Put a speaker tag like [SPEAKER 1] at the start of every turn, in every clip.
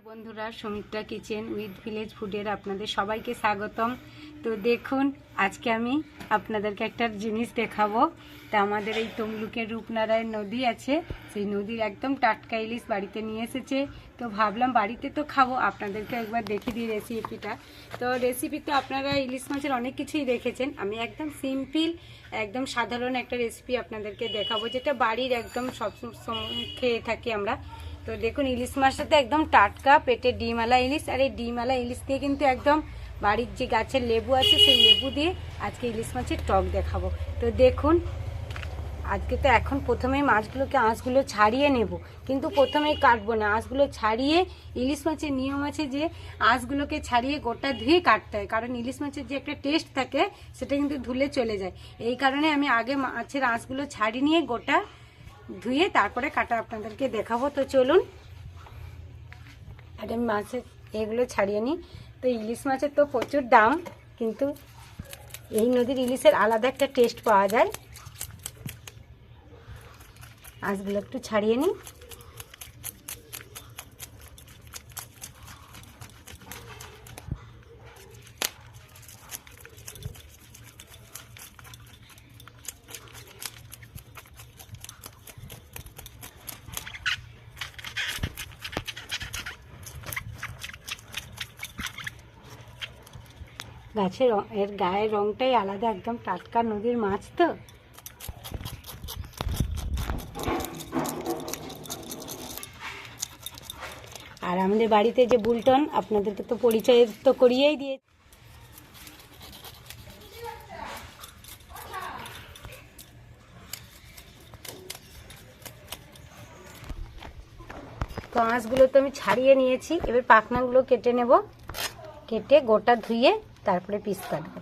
[SPEAKER 1] বন্ধুরা, Sumitra kitchen with village ফুডের আপনাদের সবাইকে স্বাগতম। তো দেখুন, আজকে আমি আপনাদেরকে একটা জিনিস দেখাবো। তা আমাদের এই তমলুকের রূপনারায়ণ নদী আছে, সেই নদীর একদম টাটকা ইলিশ বাড়িতে নিয়ে এসেছে। তো ভাবলাম বাড়িতে তো খাব আপনাদেরকে একবার দেখিয়ে দিই রেসিপিটা তো রেসিপি তো আপনারা ইলিশ মাছের অনেক কিছুই দেখেছেন। আমি একদম সিম্পল একদম সাধারণ একটা রেসিপি আপনাদেরকে দেখাবো, যেটা বাড়ির একদম সব খেয়ে থাকি আমরা। তো দেখুন, ইলিশ মাছটা তো একদম টাটকা পেটে ডিমওয়ালা ইলিশ, আর এই ডিমওয়ালা ইলিশ দিয়ে কিন্তু একদম বাড়ির যে গাছের লেবু আছে, সেই লেবু দিয়ে আজকে ইলিশ মাছের টক দেখাবো। তো দেখুন, আজকে তো এখন প্রথমে মাছগুলোকে আঁশগুলো ছাড়িয়ে নেব, কিন্তু প্রথমেই কাটবো না। আঁশগুলো ছাড়িয়ে, ইলিশ মাছের নিয়ম আছে যে আঁশগুলোকে ছাড়িয়ে গোটা ধুয়ে কাটতে হয়, কারণ ইলিশ মাছের যে একটা টেস্ট থাকে, সেটা কিন্তু ধুলে চলে যায়। এই কারণে আমি আগে মাছের আঁশগুলো ছাড়িয়ে নিয়ে গোটা ধুয়ে তারপরে কাটা আপনাদেরকে দেখাবো। তো চলুন। আর আমি মাছের এগুলো ছাড়িয়ে নিই। তো ইলিশ মাছের তো প্রচুর দাম, কিন্তু এই নদীর ইলিশের আলাদা একটা টেস্ট পাওয়া যায়। আঁশগুলো একটু ছাড়িয়ে নিই। গাছের এর গায়ের রংটাই আলাদা, একদম টাটকা নদীর মাছ তো। আর আমাদের বাড়িতে যে বুলটন, আপনাদেরকে তো পরিচয় তো করিয়েই দিয়ে আঁশগুলো তো আমি ছাড়িয়ে নিয়েছি, এবার পাখনাগুলো কেটে নেব। কেটে গোটা ধুয়ে তারপরে পিস কাটবো।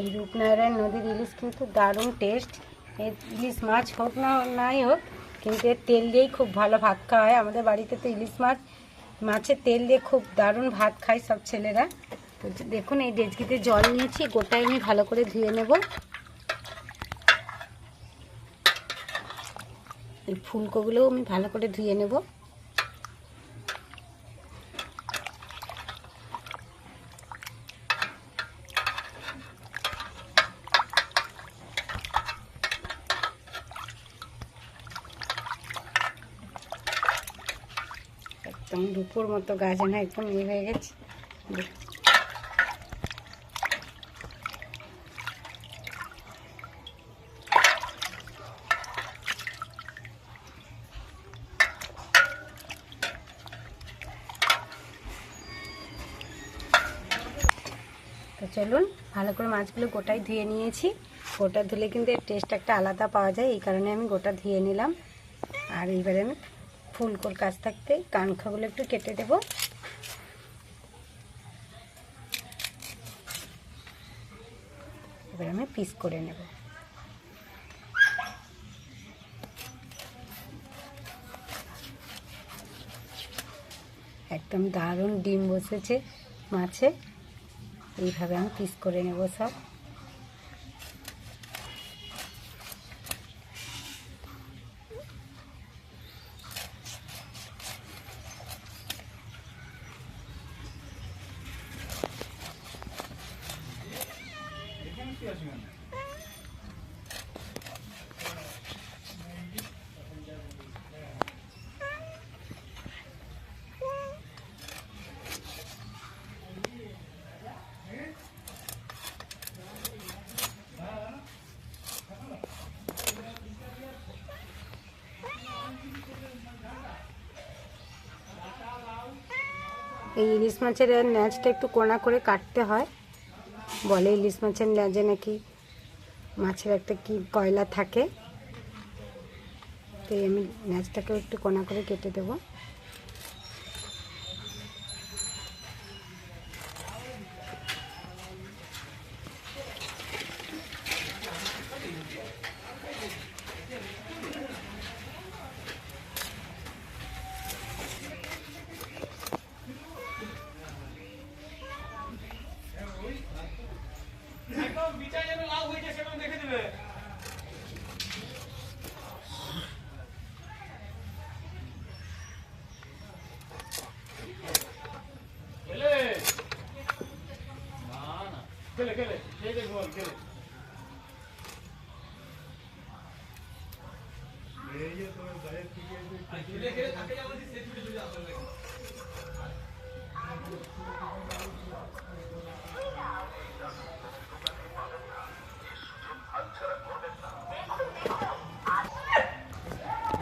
[SPEAKER 1] এই রূপনারায়ণ নদীর ইলিশ কিন্তু দারুণ টেস্ট ইলিশ মাছ হোক না, নাই হোক কিন্তু এর তেল দিয়েই খুব ভালো ভাত খাওয়া হয়। আমাদের বাড়িতে তো ইলিশ মাছ, মাছের তেল দিয়ে খুব দারুণ ভাত খায় সব ছেলেরা। তো দেখুন, এই ডেজকিতে জল নিয়েছি, গোটাই আমি ভালো করে ধুয়ে নেব। এই ফুলকোগুলোও আমি ভালো করে ধুয়ে নেব। একদম দুপুর মতো গাছ না একদম ইয়ে হয়ে গেছে। চলুন, ভালো করে মাছগুলো গোটাই ধুয়ে নিয়েছি। গোটা ধুলে কিন্তু এর টেস্ট একটা আলাদা পাওয়া যায়, এই কারণে আমি গোটা ধুয়ে নিলাম। আর এইবারে আমি ফুলকোর কাছ থাকতে, কানখাগুলো একটু কেটে দেব। এবার আমি পিস করে নেব। একদম দারুণ ডিম বসেছে মাছে। এইভাবে আমি পিস করে নেব সব। এই ইলিশ মাছের ন্যাজটা একটু কোনা করে কাটতে হয়। বলে ইলিশ মাছের ল্যাজে নাকি মাছের একটা কি কয়লা থাকে? তো আমি ল্যাজটাকেও একটু কোনা করে কেটে দেবো।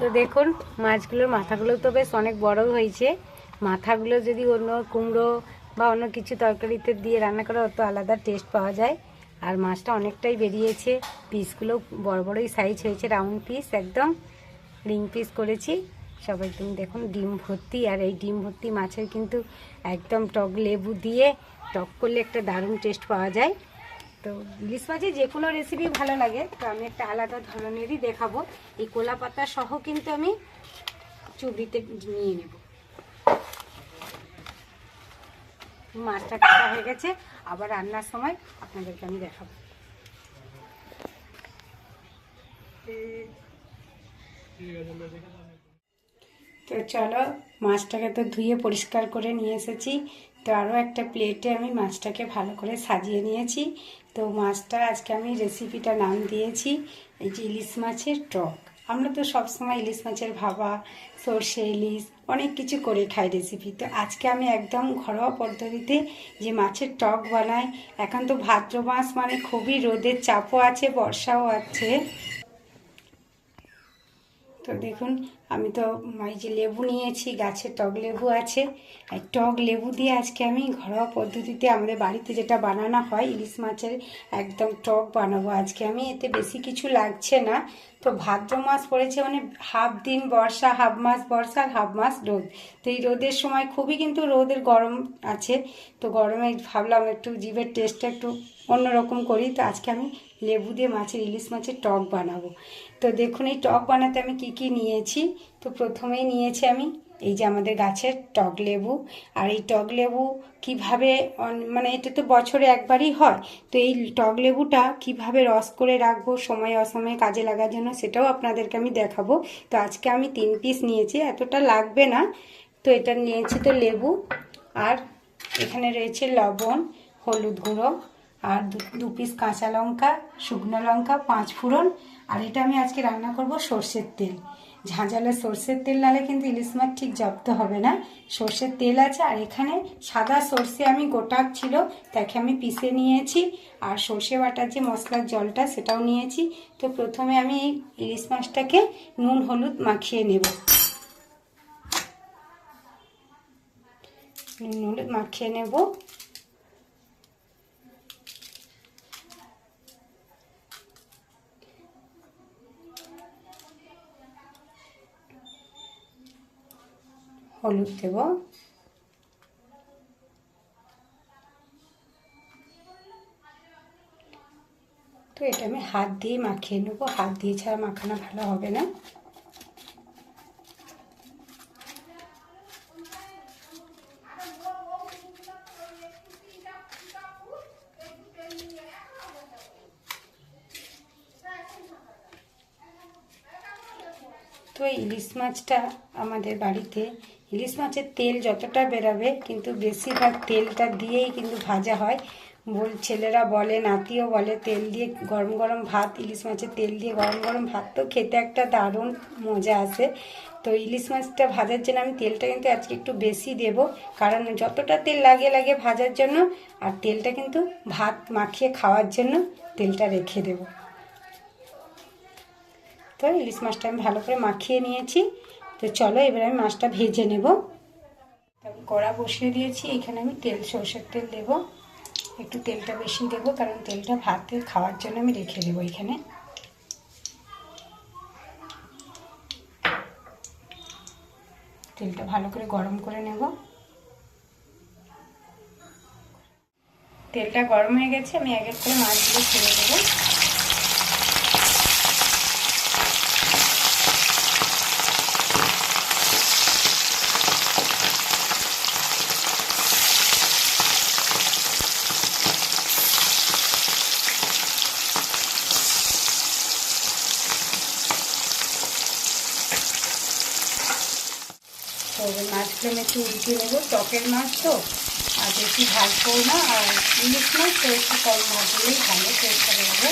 [SPEAKER 1] তো দেখুন, মাছগুলোর মাথাগুলো তো বেশ অনেক বড় হয়েছে। মাথাগুলো যদি অন্য কুমড়ো বা অন্য কিছু তরকারিতে দিয়ে রান্না করা অত আলাদা টেস্ট পাওয়া যায়। আর মাছটা অনেকটাই বেরিয়েছে। পিসগুলো বড় বড়ই সাইজ হয়েছে রাউন্ড পিস একদম। রিং পিস করেছি। সবাই তুমি দেখুন, ডিম ভর্তি। আর এই ডিম ভর্তি মাছের কিন্তু একদম টক লেবু দিয়ে টক করলে একটা দারুণ টেস্ট পাওয়া যায়। তো ইলিশ মাছের যে কোনো রেসিপি ভালো লাগে, তো আমি একটা আলাদা ধরনেরই দেখাবো। এই কোলা পাতা সহ কিন্তু আমি চুবড়িতে নিয়ে নেব। মাছটা কাটা হয়ে গেছে, আবার রান্নার সময় আপনাদেরকে আমি দেখাবো। তো চলো মাছটাকে তো ধুয়ে পরিষ্কার করে নিয়ে এসেছি। তো আরও একটা প্লেটে আমি মাছটাকে ভালো করে সাজিয়ে নিয়েছি। তো মাছটা আজকে আমি রেসিপিটা নাম দিয়েছি, এই যে ইলিশ মাছের টক। আমরা তো সবসময় ইলিশ মাছের ভাবা সর্ষে, ইলিশ অনেক কিছু করে খাই রেসিপি তো আজকে আমি একদম ঘরোয়া পদ্ধতিতে যে মাছের টক বানাই, এখন তো ভাদ্র মাস মানে খুবই রোদের চাপও আছে, বর্ষাও আছে। তো দেখুন, আমি তো এই যে লেবু নিয়েছি গাছের টক লেবু আছে। আর টক লেবু দিয়ে আজকে আমি ঘরোয়া পদ্ধতিতে আমাদের বাড়িতে যেটা বানানো হয়, ইলিশ মাছের একদম টক বানাবো আজকে আমি। এতে বেশি কিছু লাগছে না। তো ভাদ্র মাস পড়েছে মানে হাফ দিন বর্ষা, হাফ মাস বর্ষা আর হাফ মাস রোদ। তো এই রোদের সময় খুবই কিন্তু রোদের গরম আছে। তো গরমে ভাবলাম একটু জিভের টেস্টটা একটু অন্যরকম করি। তো আজকে আমি লেবু দিয়ে মাছের, ইলিশ মাছের টক বানাবো। তো দেখুন, এই টক বানাতে আমি কি কি নিয়েছি? তো প্রথমেই নিয়েছি আমি এই যে আমাদের গাছের টক লেবু। আর এই টক লেবু কীভাবে মানে এটা তো বছরে একবারই হয়। তো এই টক লেবুটা কীভাবে রস করে রাখব, সময় অসময়ে কাজে লাগার জন্য সেটাও আপনাদেরকে আমি দেখাবো। তো আজকে আমি তিন পিস নিয়েছি, এতটা লাগবে না। তো এটা নিয়েছি তো লেবু। আর এখানে রয়েছে লবণ, হলুদ গুঁড়ো, আর দু পিস কাঁচা লঙ্কা, শুকনো লঙ্কা, পাঁচ ফোড়ন আর এটা আমি আজকে রান্না করব সর্ষের তেল। ঝাঁঝালে সর্ষের তেল নালে কিন্তু ইলিশ মাছ ঠিক জব্দ হবে না। সর্ষের তেল আছে আর এখানে সাদা সর্ষে আমি গোটা ছিল, তাকে আমি পিষে নিয়েছি আর সর্ষে বাটার যে মশলার জলটা সেটাও নিয়েছি। তো প্রথমে আমি এই ইলিশ মাছটাকে নুন, হলুদ মাখিয়ে নেব। নুন, হলুদ মাখিয়ে নেব। হলুদ দেব। তো এটা আমি হাত দিয়ে মাখিয়ে নেব। হাত দিয়ে ছাড়া মাখানো ভালো হবে না। তো ইলিশ মাছটা আমাদের বাড়িতে ইলিশ মাছের তেল যতটা বেরাবে, কিন্তু বেশিরভাগ তেলটা দিয়েই কিন্তু ভাজা হয়। বল ছেলেরা বলে, নাতিও বলে, তেল দিয়ে গরম গরম ভাত, ইলিশ মাছের তেল দিয়ে গরম গরম ভাত তো খেতে একটা দারুণ মজা আসে তো ইলিশ মাছটা ভাজার জন্য আমি তেলটা কিন্তু আজকে একটু বেশি দেব, কারণ যতটা তেল লাগে লাগে ভাজার জন্য, আর তেলটা কিন্তু ভাত মাখিয়ে খাওয়ার জন্য তেলটা রেখে দেব। তো ইলিশ মাছটা আমি ভালো করে মাখিয়ে নিয়েছি। তো চলো এবার আমি মাছটা ভেজে নেব। কড়া বসিয়ে দিয়েছি, এখানে আমি তেল, সরষের তেল দেব। একটু তেলটা বেশি দেব, কারণ তেলটা ভাতে খাওয়ার জন্য আমি রেখে দেবো এখানে। তেলটা ভালো করে গরম করে নেব। তেলটা গরম হয়ে গেছে, আমি এক এক করে মাছগুলো ছেড়ে দেবো তো মাছগুলো আমি একটু উল্টে নেব, টকের মাছ তো, আর বেশি ভাজবো না, আর ইলিশ মাছ তো একটু কম ভাজলেই ভালো টেস্ট হবে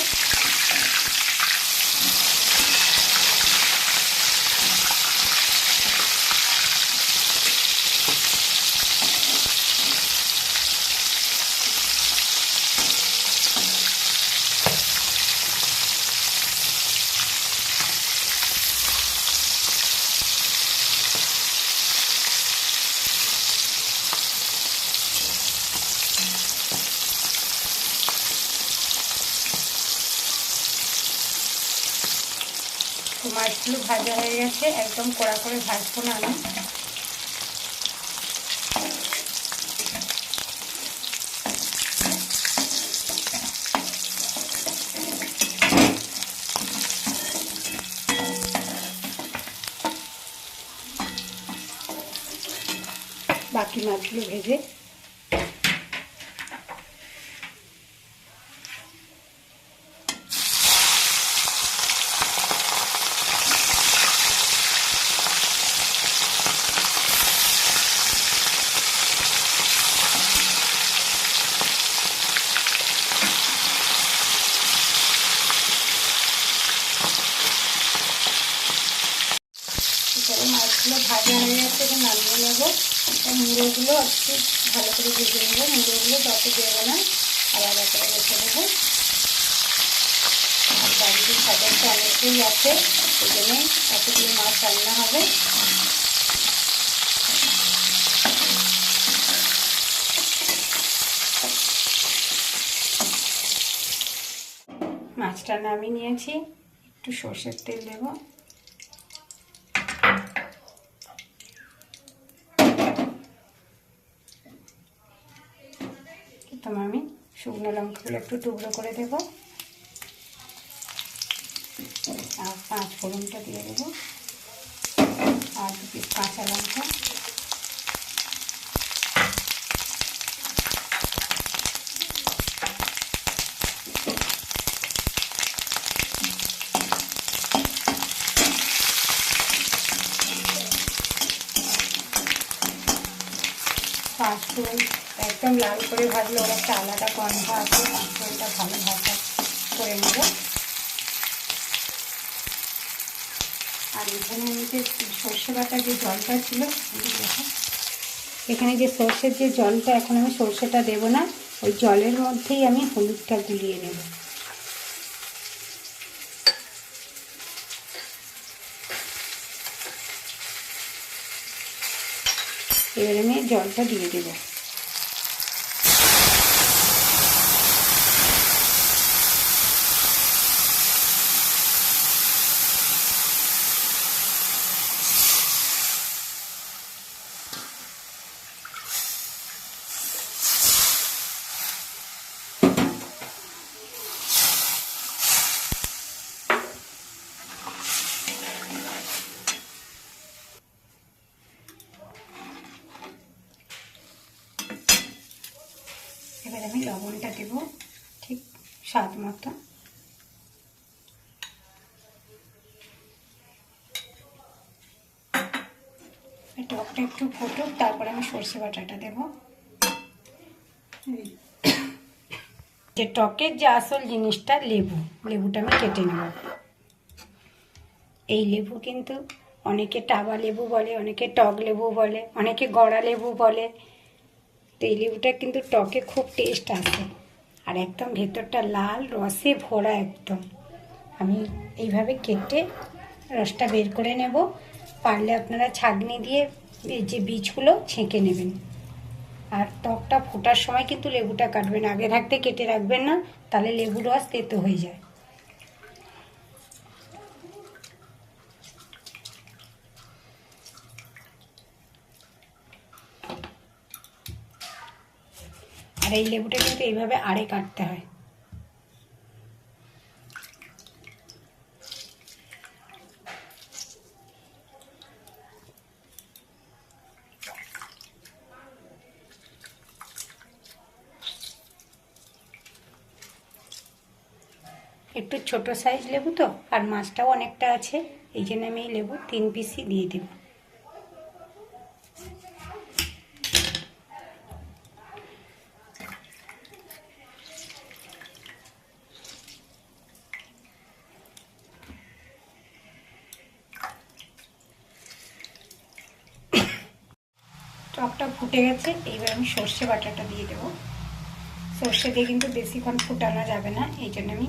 [SPEAKER 1] তো মাছগুলো ভাজা হয়ে গেছে একদম কড়া করে ভাজবো না আমি। বাকি মাছগুলো ভেজে এবারে মাছগুলো ভাজা হয়ে গেছে এবার নামিয়ে নেব আর মুড়োগুলো একটু ভালো করে ভেজে নেব যত দেবো না, আলাদা করে রেখে দেবো। আর বাড়িতে সাজাতে অনেকেই আছে সেই জন্য এতগুলো মাছ রান্না হবে। মাছটা নামিয়ে নিয়েছি, একটু সর্ষের তেল দেবো। প্রথমে আমি শুকনো লঙ্কাগুলো একটু টুকরো করে দেব। আর পাঁচ ফোড়নটা দিয়ে দেবো। আর দু কাঁচা লঙ্কা। পাঁচফোড়ন একদম লাল করে ভাজলে ওর একটা আলাদা গন্ধ আছে পাঁচফোড়নটা ভালো ভাজা করে নেব। আর এখানে আমি যে সর্ষে বাটা যে জলটা ছিল এখানে যে সর্ষের যে জলটা, এখন আমি সর্ষেটা দেব না, ওই জলের মধ্যেই আমি হলুদটা গুলিয়ে নেব। এবারে আমি জলটা দিয়ে দেবো এবার আমি লবণটা দেব, ঠিক স্বাদ মতো। টকটা একটু ফুটুক, তারপরে আমি সর্ষে বাটাটা দেব। যে টকের যে আসল জিনিসটা লেবু, লেবুটা আমি কেটে নেব। এই লেবু কিন্তু অনেকে টাবা লেবু বলে, অনেকে টক লেবু বলে, অনেকে গড়া লেবু বলে তো এই লেবুটা কিন্তু টকে খুব টেস্ট আছে আর একদম ভেতরটা লাল, রসে ভরা একদম। আমি এইভাবে কেটে রসটা বের করে নেব। পারলে আপনারা ছাগনি দিয়ে এই যে বীজগুলো ছেঁকে নেবেন। আর টকটা ফোটার সময় কিন্তু লেবুটা কাটবেন। আগে থাকতে কেটে রাখবেন না, তাহলে লেবু রস তেতো হয়ে যায়। আর এই লেবুটা কিন্তু এইভাবে আড়ে কাটতে হয়। একটু ছোট সাইজ লেবু তো, আর মাছটাও অনেকটা আছে, এই জন্য আমি এই লেবু তিন পিসই দিয়ে দেবো। টকটা ফুটে গেছে, এইবার আমি সর্ষে বাটাটা দিয়ে দেবো। সর্ষে দিয়ে কিন্তু বেশিক্ষণ ফুটানো যাবে না, এই জন্য আমি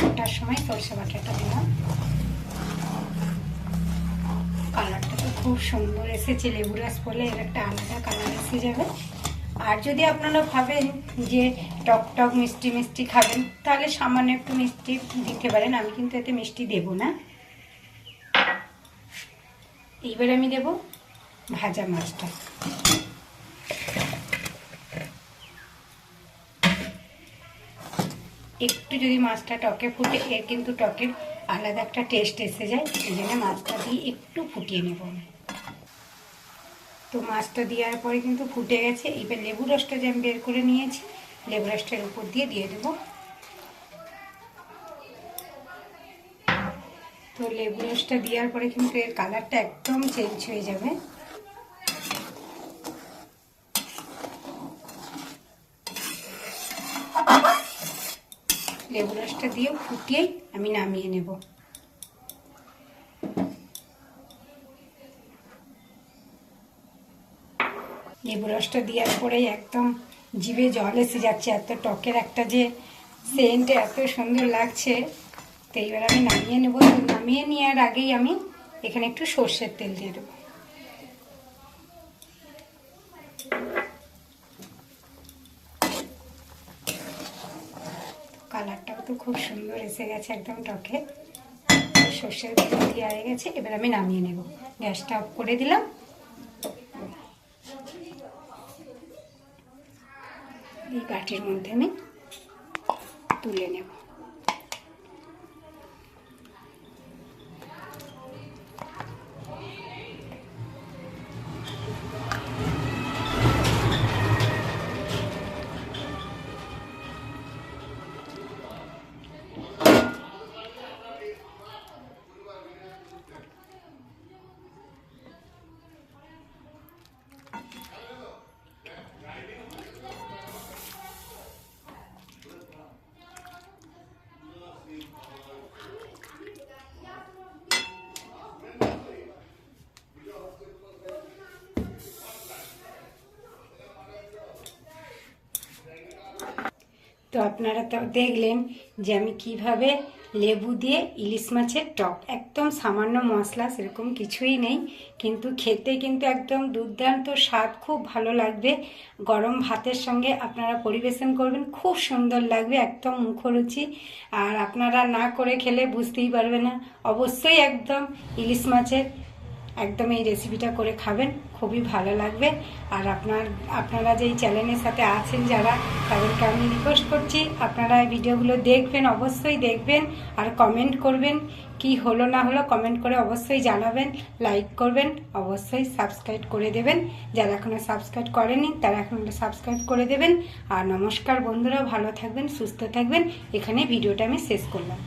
[SPEAKER 1] ফোটার সময় সর্ষে বাটাটা দিলাম। কালারটা তো খুব সুন্দর এসেছে, লেবু রস পড়লে এর একটা আলাদা কালার এসে যাবে। আর যদি আপনারা ভাবেন যে টক টক মিষ্টি মিষ্টি খাবেন, তাহলে সামান্য একটু মিষ্টি দিতে পারেন, আমি কিন্তু এতে মিষ্টি দেব না। এইবার আমি দেব ভাজা মাছটা। একটু যদি মাছটা টকে ফুটে, এর কিন্তু টকের আলাদা একটা টেস্ট এসে যায় এই জন্য মাছটা দিয়ে একটু ফুটিয়ে নেব তো মাছটা দেওয়ার পরে কিন্তু ফুটে গেছে। এবার লেবু রসটা যে আমি বের করে নিয়েছি, লেবু রসটার উপর দিয়ে দিয়ে দেব। তো লেবু রসটা দেওয়ার পরে কিন্তু এর কালারটা একদম চেঞ্জ হয়ে যাবে। লেবু রসটা দিয়ে ফুটিয়েই আমি নামিয়ে নেব। লেবু রসটা দেওয়ার পরেই একদম জিভে জল এসে যাচ্ছে, এত টকের একটা যে সেন্ট এত সুন্দর লাগছে। তো এইবার আমি নামিয়ে নেব। নামিয়ে নেওয়ার আগেই আমি এখানে একটু সর্ষের তেল দিয়ে দেবো কালারটাও তো খুব সুন্দর এসে গেছে একদম টকে। সর্ষের দিয়ে হয়ে গেছে, এবার আমি নামিয়ে নেব। গ্যাসটা অফ করে দিলাম। এই বাটির মধ্যে আমি তুলে নেব। আপনারা তো দেখলেন যে আমি কীভাবে লেবু দিয়ে ইলিশ মাছের টক, একদম সামান্য মশলা সেরকম কিছুই নেই, কিন্তু খেতে কিন্তু একদম দুর্দান্ত স্বাদ, খুব ভালো লাগবে। গরম ভাতের সঙ্গে আপনারা পরিবেশন করবেন, খুব সুন্দর লাগবে, একদম মুখরুচি। আর আপনারা না করে খেলে বুঝতেই পারবে না। অবশ্যই একদম ইলিশ মাছের একদম এই রেসিপিটা করে খাবেন, খুবই ভালো লাগবে। আর আপনার, আপনারা যেই চ্যানেলের সাথে আছেন যারা, তাদেরকে আমি রিকোয়েস্ট করছি, আপনারা এই ভিডিওগুলো দেখবেন, অবশ্যই দেখবেন, আর কমেন্ট করবেন, কি হলো না হলো কমেন্ট করে অবশ্যই জানাবেন লাইক করবেন, অবশ্যই সাবস্ক্রাইব করে দেবেন। যারা এখনও সাবস্ক্রাইব করেনি, তারা এখন সাবস্ক্রাইব করে দেবেন। আর নমস্কার বন্ধুরা, ভালো থাকবেন, সুস্থ থাকবেন। এখানে ভিডিওটা আমি শেষ করলাম।